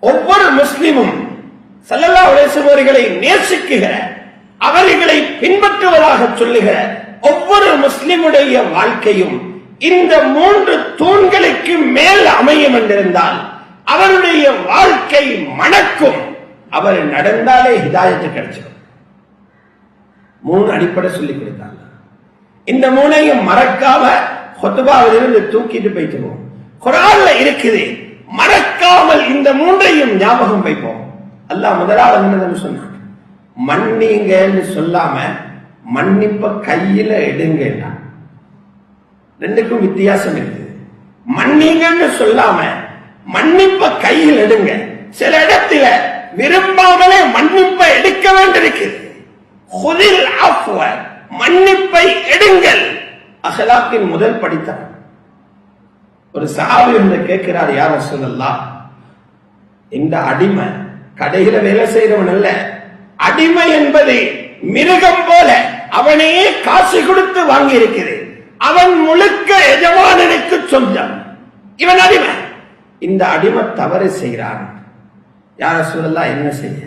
ஒவ்வொரு முஸ்லிமும் சல்லல்லா அவர்களை நேசிக்குகிற அவர்களை பின்பற்றுவதாக சொல்லுகிற ஒவ்வொரு முஸ்லிமுடைய வாழ்க்கையும் இந்த மூன்று தூண்களுக்கு மேல் அமையும் என்றிருந்தால் அவருடைய வாழ்க்கை மணக்கும். அவர் நடந்தாலே ஹிதாயத்து கிடைச்சிடும். மூணு அடிப்படை சொல்லி கொடுத்தாங்க. இந்த மூணையும் மறக்காம கொத்துபாவிலிருந்து தூக்கிட்டு போயிட்டு குரான்ல இருக்குது மறக்காமல் இந்த மூன்று ஞாபகம் வைப்போம். அல்லாஹ் முதலாவது என்னதுன்னு சொன்னாங்க மன்னிங்கன்னு சொல்லாம மன்னிப்ப கையில எடுங்க ரெண்டுக்கும் வித்தியாசம் இருக்குது. மன்னிங்கன்னு சொல்லாம மன்னிப்ப கையில் எடுங்க. சில இடத்துல விரும்பாமலே மன்னிப்பை எடுக்க வேண்டியிருக்குது மன்னிப்பை எடுங்கள். அகலாக்கின் முதல் படித்தான் ஒரு சாவி என்று கேட்கிறார் யார் சொல்லலாம் இந்த அடிமை கடையில வேலை செய்யறவன் அல்ல. அடிமை என்பது மிருகம் போல அவனையே காசு கொடுத்து வாங்கி இருக்கிறது அவன் முழுக்க எஜமானனுக்கு சொந்தம். இவன் அடிமை. இந்த அடிமை தவறு செய்கிறான். யார சொல்லலா என்ன செய்ய?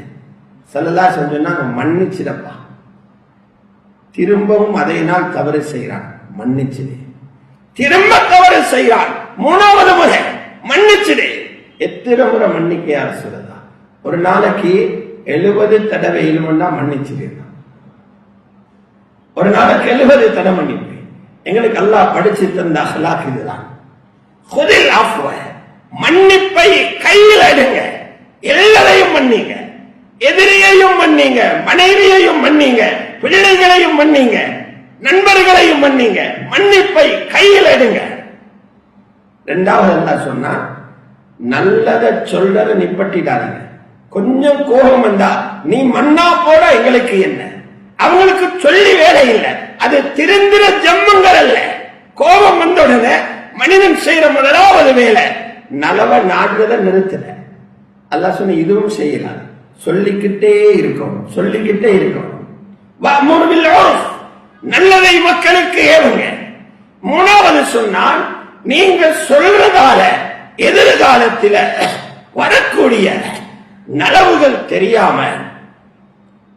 சொல்லலா சொன்னா மன்னிச்சிடப்பா. திரும்பவும் அதை நாள் தவறு செய்கிறான். மன்னிச்சிடு. திரும்ப தவறு செய்கிறான். மூணாவது முறை மன்னிச்சிடு. எத்தனை முறை மன்னிக்க யார் சொல்லதா? ஒரு நாளைக்கு எழுபது தடவை இலுமன்னா ஒரு நாளைக்கு எழுபது தடவை மன்னிப்பு எங்களுக்கு அல்லாஹ் படிச்சு தந்த அஹ்லாக் இதுதான். குதில் ஆஃப்வ மன்னிப்பை கையில் எடுங்க. எல்லாரையும் மன்னிங்க. எதிரியையும் மன்னிங்க. மனைவியையும் மன்னிங்க. பிள்ளைகளையும் மன்னிங்க. நண்பர்களையும் மன்னிங்க. மன்னிப்பை கையில் எடுங்க. இரண்டாவது என்ன சொன்னா நல்லத சொல்றத நிப்பட்டிடாதீங்க. கொஞ்சம் கோபம் வந்தா நீ மண்ணா போட எங்களுக்கு என்ன? அவங்களுக்கு சொல்லி வேலை இல்லை. அது திருந்திர ஜம்மங்கள் அல்ல. கோபம் வந்த உடனே மனிதன் செய்யற முதலாவது வேலை நலவ நாடுறத நிறுத்தல அல்ல சொன்ன இதுவும் செய்யலாம். சொல்லிக்கிட்டே இருக்கணும். சொல்லிக்கிட்டே இருக்கணும். நல்லதை மக்களுக்கு ஏவுங்க. மூணாவது சொன்னால் நீங்க சொல்றதால எதிர்காலத்தில் வரக்கூடிய நலவுகள் தெரியாம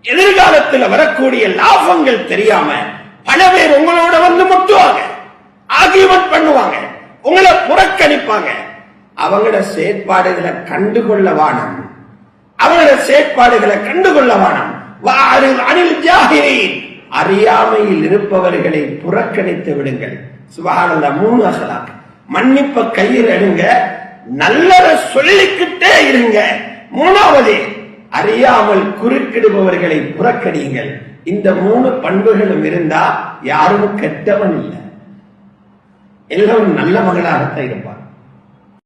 எதிர்காலத்தில் வரக்கூடிய லாபங்கள் தெரியாம பல பேர் உங்களோட வந்து முட்டுவாங்க. ஆகியவன் பண்ணுவாங்க. உங்களை புறக்கணிப்பாங்க. அவங்களோட செயற்பாடுகளை கண்டுகொள்ள வானம். அவங்களோட செயற்பாடுகளை கண்டுகொள்ள வானம். வாரில் அணில் ஜாகிரீன். அறியாமையில் இருப்பவர்களை புறக்கணித்து விடுங்கள். சுபஹானல்ல மூணு அசலா மன்னிப்ப கையில் எடுங்க. நல்லத சொல்லிக்கிட்டே இருங்க. மூணாவது அறியாமல் குறுக்கிடுபவர்களை புறக்கணியுங்கள். இந்த மூணு பண்புகளும் இருந்தா யாரும் கெட்டவன் இல்லை. எல்லோரும் நல்ல மகளாகத்தான் இருப்பார்